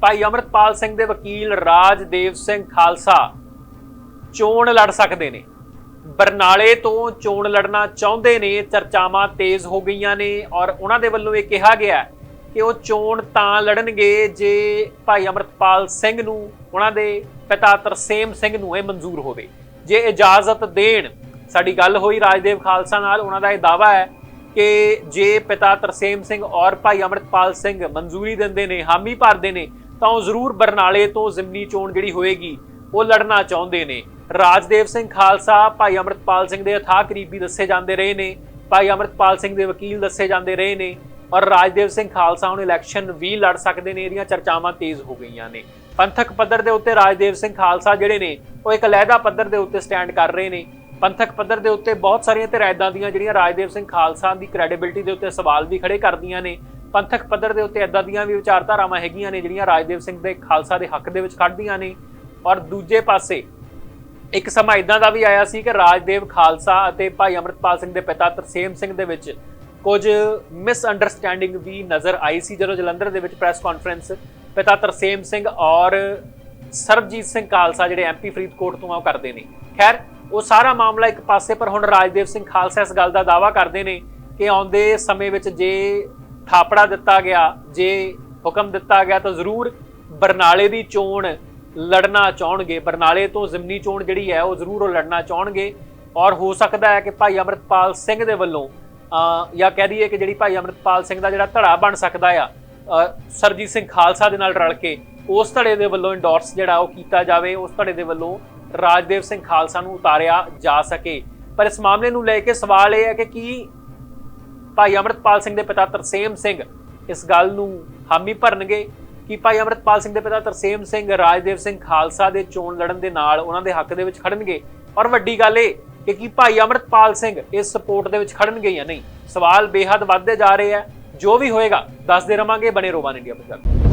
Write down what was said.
ਭਾਈ ਅਮਰਤਪਾਲ ਸਿੰਘ ਦੇ ਵਕੀਲ ਰਾਜਦੇਵ ਸਿੰਘ ਖਾਲਸਾ ਚੋਣ ਲੜ ਸਕਦੇ ਨੇ। ਬਰਨਾਲੇ ਤੋਂ ਚੋਣ ਲੜਨਾ ਚਾਹੁੰਦੇ ਨੇ, ਚਰਚਾਵਾਂ ਤੇਜ਼ ਹੋ ਗਈਆਂ ਨੇ ਔਰ ਉਹਨਾਂ ਦੇ ਵੱਲੋਂ ਇਹ ਕਿਹਾ ਗਿਆ ਕਿ ਉਹ ਚੋਣ ਤਾਂ ਲੜਨਗੇ ਜੇ ਭਾਈ ਅਮਰਤਪਾਲ ਸਿੰਘ ਨੂੰ, ਉਹਨਾਂ ਦੇ ਪਿਤਾ ਤਰਸੇਮ ਸਿੰਘ ਨੂੰ ਇਹ ਮਨਜ਼ੂਰ ਹੋਵੇ। ਜੇ ਇਜਾਜ਼ਤ ਦੇਣ, ਸਾਡੀ ਗੱਲ ਹੋਈ ਰਾਜਦੇਵ ਖਾਲਸਾ ਨਾਲ, ਉਹਨਾਂ ਦਾ ਇਹ ਦਾਵਾ ਹੈ ਕਿ ਜੇ ਪਿਤਾ ਤਰਸੇਮ ਸਿੰਘ ਔਰ ਭਾਈ ਅਮਰਤਪਾਲ ਸਿੰਘ ਮਨਜ਼ੂਰੀ ਦਿੰਦੇ ਨੇ, ਹਾਮੀ ਭਰਦੇ ਨੇ ਤਾਂ ਉਹ ਜ਼ਰੂਰ ਬਰਨਾਲੇ ਤੋਂ ਜ਼ਿਮਨੀ ਚੋਣ ਜਿਹੜੀ ਹੋਏਗੀ, ਉਹ ਲੜਨਾ ਚਾਹੁੰਦੇ ਨੇ। ਰਾਜਦੇਵ ਸਿੰਘ ਖਾਲਸਾ, ਭਾਈ ਅਮਰਤਪਾਲ ਸਿੰਘ ਦੇ ਅਥਾਹ ਕਰੀਬੀ ਦੱਸੇ ਜਾਂਦੇ ਰਹੇ ਨੇ। ਭਾਈ ਅਮਰਤਪਾਲ ਸਿੰਘ ਦੇ ਵਕੀਲ ਦੱਸੇ ਜਾਂਦੇ ਰਹੇ ਨੇ। ਔਰ ਰਾਜਦੇਵ ਸਿੰਘ ਖਾਲਸਾ ਹੁਣ ਇਲੈਕਸ਼ਨ ਵੀ ਲੜ ਸਕਦੇ ਨੇ, ਇਹਦੀਆਂ ਚਰਚਾਵਾਂ ਤੇਜ਼ ਹੋ ਗਈਆਂ ਨੇ। ਪੰਥਕ ਪੱਧਰ ਦੇ ਉੱਤੇ ਰਾਜਦੇਵ ਸਿੰਘ ਖਾਲਸਾ ਜਿਹੜੇ ਨੇ, ਉਹ ਇੱਕ ਅਲੱਗਾ ਪੱਧਰ ਦੇ ਉੱਤੇ ਸਟੈਂਡ ਕਰ ਰਹੇ ਨੇ। ਪੰਥਕ ਪੱਧਰ ਦੇ ਉੱਤੇ ਬਹੁਤ ਸਾਰੀਆਂ ਧਿਰਾਂ ਏਦਾਂ ਦੀਆਂ ਜਿਹੜੀਆਂ ਰਾਜਦੇਵ ਸਿੰਘ ਖਾਲਸਾ ਦੀ ਕ੍ਰੈਡੀਬਿਲਟੀ ਦੇ ਉੱਤੇ ਸਵਾਲ ਵੀ ਖੜੇ ਕਰਦੀਆਂ ਨੇ। ਪੰਥਕ ਪੱਧਰ ਦੇ ਉੱਤੇ ਏਦਾਂ ਦੀਆਂ ਵੀ ਵਿਚਾਰਧਾਰਾਵਾਂ ਹੈਗੀਆਂ ਨੇ, ਜਿਹੜੀਆਂ ਰਾਜਦੇਵ ਸਿੰਘ ਦੇ ਖਾਲਸਾ ਦੇ ਹੱਕ ਦੇ ਵਿੱਚ ਖੜਦੀਆਂ ਨੇ। ਔਰ ਦੂਜੇ ਪਾਸੇ ਇੱਕ ਸਮਾਂ ਇਦਾਂ ਦਾ ਵੀ ਆਇਆ ਸੀ ਕਿ ਰਾਜਦੇਵ ਖਾਲਸਾ ਅਤੇ ਭਾਈ ਅਮਰਤਪਾਲ ਸਿੰਘ ਦੇ ਪਿਤਾ ਤਰਸੇਮ ਸਿੰਘ ਦੇ ਵਿੱਚ ਕੁਝ ਮਿਸ ਅੰਡਰਸਟੈਂਡਿੰਗ ਵੀ ਨਜ਼ਰ ਆਈ ਸੀ ਜਦੋਂ ਜਲੰਧਰ ਦੇ ਵਿੱਚ ਪ੍ਰੈਸ ਕਾਨਫਰੰਸ ਪਿਤਾ ਤਰਸੇਮ ਸਿੰਘ ਔਰ ਸਰਬਜੀਤ ਸਿੰਘ ਖਾਲਸਾ ਜਿਹੜੇ ਐਮਪੀ ਫਰੀਦਕੋਟ ਤੋਂ ਆ, ਉਹ ਕਰਦੇ ਨੇ। ਖੈਰ, ਉਹ ਸਾਰਾ ਮਾਮਲਾ ਇੱਕ ਪਾਸੇ ਪਰ ਹੁਣ ਰਾਜਦੇਵ ਸਿੰਘ ਖਾਲਸਾ ਇਸ ਗੱਲ ਦਾ ਦਾਵਾ ਕਰਦੇ ਨੇ ਕਿ ਆਉਂਦੇ ਸਮੇਂ ਵਿੱਚ ਜੇ ਥਾਪੜਾ ਦਿੱਤਾ ਗਿਆ ਜੇ ਹੁਕਮ ਦਿੱਤਾ ਗਿਆ ਤਾਂ ਜ਼ਰੂਰ ਬਰਨਾਲੇ ਦੀ ਚੋਣ ਲੜਨਾ ਚਾਹਣਗੇ। ਬਰਨਾਲੇ ਤੋਂ ਜ਼ਿਮਨੀ ਚੋਣ ਜਿਹੜੀ ਹੈ ਉਹ ਜ਼ਰੂਰ ਉਹ ਲੜਨਾ ਚਾਹਣਗੇ। ਔਰ ਹੋ ਸਕਦਾ ਹੈ ਕਿ ਭਾਈ ਅਮਰਤਪਾਲ ਸਿੰਘ ਦੇ ਵੱਲੋਂ ਜਾਂ ਕਹਿ ਦਈਏ ਕਿ ਜਿਹੜੀ ਭਾਈ ਅਮਰਤਪਾਲ ਸਿੰਘ ਦਾ ਜਿਹੜਾ ਧੜਾ ਬਣ ਸਕਦਾ ਆ ਅਹ, ਸਰਜੀਤ ਸਿੰਘ ਖਾਲਸਾ ਦੇ ਨਾਲ ਰਲ ਕੇ ਉਸ ਧੜੇ ਦੇ ਵੱਲੋਂ ਇੰਡੋਰਸ ਜਿਹੜਾ ਉਹ ਕੀਤਾ ਜਾਵੇ ਉਸ ਧੜੇ ਦੇ ਵੱਲੋਂ ਰਾਜਦੇਵ ਸਿੰਘ ਖਾਲਸਾ ਨੂੰ ਉਤਾਰਿਆ ਜਾ ਸਕੇ। ਪਰ ਇਸ ਮਾਮਲੇ ਨੂੰ ਲੈ ਕੇ ਸਵਾਲ ਇਹ ਹੈ ਕਿ ਕੀ ਭਾਈ ਅਮਰਤਪਾਲ ਸਿੰਘ ਦੇ ਪਿਤਾ ਤਰਸੇਮ ਸਿੰਘ ਇਸ ਗੱਲ ਨੂੰ ਹਾਮੀ ਭਰਨਗੇ ਕਿ ਭਾਈ ਅਮਰਤਪਾਲ ਸਿੰਘ ਦੇ ਪਿਤਾ ਤਰਸੇਮ ਸਿੰਘ ਰਾਜਦੇਵ ਸਿੰਘ ਖਾਲਸਾ ਦੇ ਚੋਣ ਲੜਨ ਦੇ ਨਾਲ ਉਹਨਾਂ ਦੇ ਹੱਕ ਦੇ ਵਿੱਚ ਖੜਨਗੇ। ਔਰ ਵੱਡੀ ਗੱਲ ਇਹ ਕਿ ਕੀ ਭਾਈ ਅਮਰਤਪਾਲ ਸਿੰਘ ਇਸ ਸਪੋਰਟ ਦੇ ਵਿੱਚ ਖੜਨਗੇ ਜਾਂ ਨਹੀਂ? ਸਵਾਲ ਬੇਹੱਦ ਵੱਧਦੇ ਜਾ ਰਹੇ ਆ। ਜੋ ਵੀ ਹੋਏਗਾ, ਦੱਸਦੇ ਰਵਾਂਗੇ, ਬਣੇ ਰੋਵਾਨ ਇੰਡੀਆ ਪੰਜਾਬ।